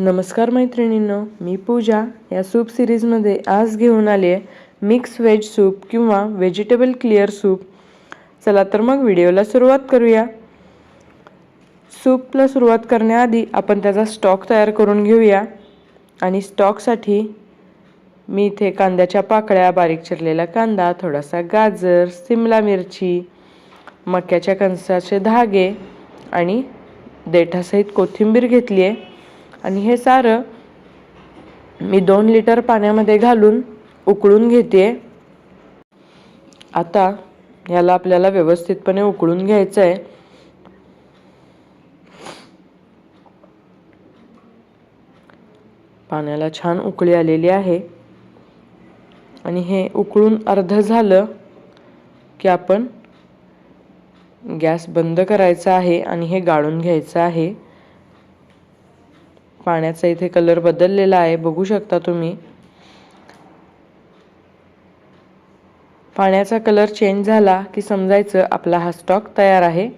नमस्कार मैत्रिणींनो मी पूजा. या सूप सिरीजमध्ये आज घेऊन आले आहे मिक्स व्हेज सूप किंवा व्हेजिटेबल क्लिअर सूप चला तर मग व्हिडिओला सुरुवात करूया. सूपला सुरुवात करण्याआधी आपण त्याचा स्टॉक तयार करून घेऊया. आणि स्टॉकसाठी मी इथे कांद्याच्या पाकळ्या बारीक चिरलेला कांदा थोडासा गाजर सिमला मिरची मक्याच्या कणसाचे धागे आणि देठासहित कोथिंबीर घेतली आहे आणि हे सारं मी दोन लिटर पाण्यामध्ये घालून उकळून घेते आता याला आपल्याला व्यवस्थितपणे उकळून घ्यायचं आहे पाण्याला छान उकळी आलेली आहे. आणि हे उकळून अर्ध झालं की आपण गॅस बंद करायचा आहे आणि हे गाळून घ्यायचं आहे. पाण्याचा इथे कलर बदललेला आहे. बघू शकता तुम्ही. पाण्याचा कलर चेंज झाला की समजायचं आपला हा स्टॉक तयार आहे.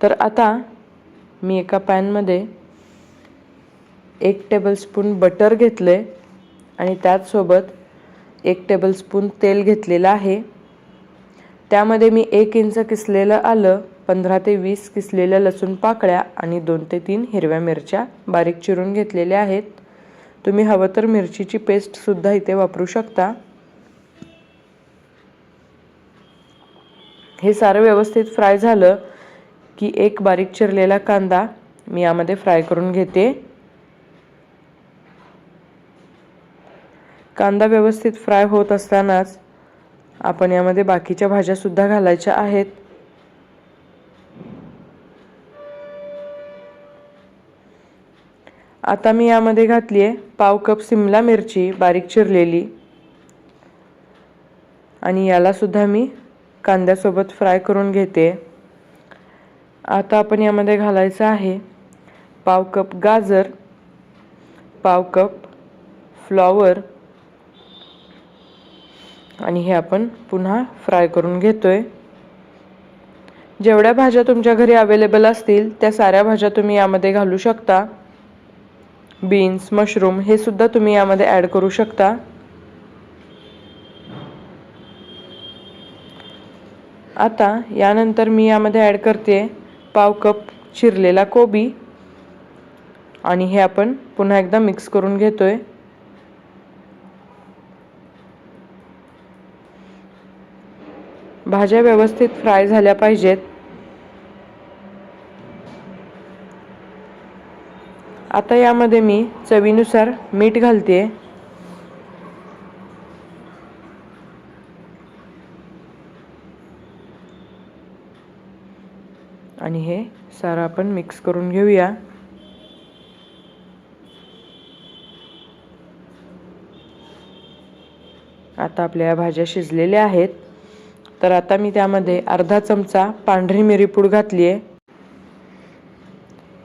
तर आता मी एका पॅनमध्ये एक टेबलस्पून बटर घेतले आणि त्याचसोबत एक टेबलस्पून तेल घेतलेलं आहे. त्यामध्ये मी एक इंच किसलेलं आलं पंधरा ते वीस किसलेल्या लसूण पाकळ्या आणि दोन ते तीन हिरव्या मिरच्या बारीक चिरून घेतलेल्या आहेत. तुम्ही हवं तर मिरचीची पेस्टसुद्धा इथे वापरू शकता. हे सारं व्यवस्थित फ्राय झालं की एक बारीक चिरलेला कांदा मी यामध्ये फ्राय करून घेते. कांदा व्यवस्थित फ्राय होत असतानाच आपण यामध्ये बाकीच्या भाज्या सुद्धा घालायच्या आहेत. आता मी यामध्ये घातली आहे पाव कप सिमला मिरची बारीक चिरलेली. आणि याला सुद्धा मी कांद्यासोबत फ्राय करून घेते. आता आपण यामध्ये घालायचं आहे पाव कप गाजर पाव कप फ्लॉवर आणि हे आपण पुन्हा फ्राय करून घेतोय. जेवढ्या भाज्या तुमच्या घरी अवेलेबल असतील त्या साऱ्या भाज्या तुम्ही यामध्ये घालू शकता. बीन्स मशरूम हे सुद्धा तुम्ही यामध्ये ॲड करू शकता. आता यानंतर मी यामध्ये ॲड करते पाव कप चिरलेला कोबी. आणि हे आपण पुन्हा एकदा मिक्स करून घेतोय. भाज्या व्यवस्थित फ्राय झाल्या पाहिजेत. आता यामध्ये मी चवीनुसार मीठ घालते. आणि हे सारं आपण मिक्स करून घेऊया. आता आपल्या भाज्या शिजलेल्या आहेत. तर आता मी त्यामध्ये अर्धा चमचा पांढरी मिरीपूड घातली आहे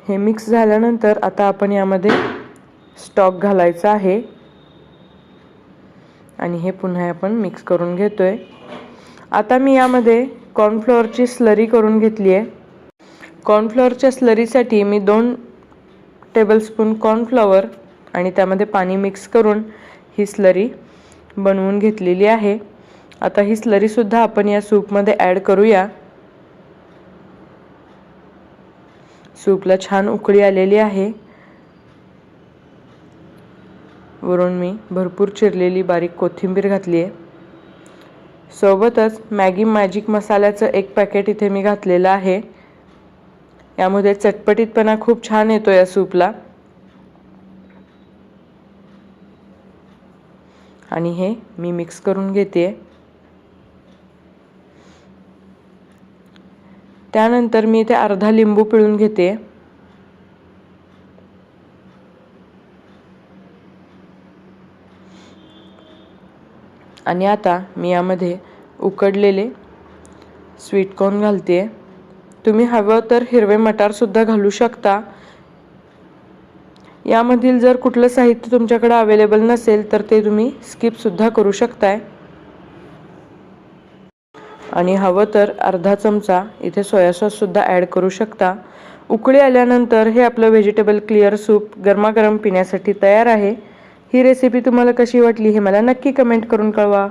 हे मिक्स झाल्यानंतर आता आपण यामध्ये स्टॉक घालायचा आहे. आणि हे पुन्हा आपण मिक्स करून घेतो आहे आता मी यामध्ये कॉर्नफ्लॉवरची स्लरी करून घेतली आहे कॉर्नफ्लॉवरच्या स्लरीसाठी मी दोन टेबलस्पून कॉर्नफ्लॉवर आणि त्यामध्ये पाणी मिक्स करून ही स्लरी बनवून घेतलेली आहे. आता ही स्लरीसुद्धा आपण या सूपमध्ये ॲड करूया. सूपला छान उकळी आलेली आहे. वरून मी भरपूर चिरलेली बारीक कोथिंबीर घातली आहे सोबतच मॅगी मॅजिक मसाल्याचं एक पॅकेट इथे मी घातलेलं आहे. यामध्ये चटपटीतपणा खूप छान येतो या सूपला आणि हे मी मिक्स करून घेते त्यानंतर मी इथे अर्धा लिंबू पिळून घेते. आणि आता मी यामध्ये उकडलेले स्वीटकॉर्न घालते. तुम्ही हवं तर हिरवे मटारसुद्धा घालू शकता. यामधील जर कुठलं साहित्य तुमच्याकडे अवेलेबल नसेल तर ते तुम्ही स्किपसुद्धा करू शकताय. आणि हवं तर अर्धा चमचा इथे सोया सॉससुद्धा ॲड करू शकता. उकळी आल्यानंतर हे आपलं व्हेजिटेबल क्लिअर सूप गरमागरम पिण्यासाठी तयार आहे. ही रेसिपी तुम्हाला कशी वाटली हे मला नक्की कमेंट करून कळवा.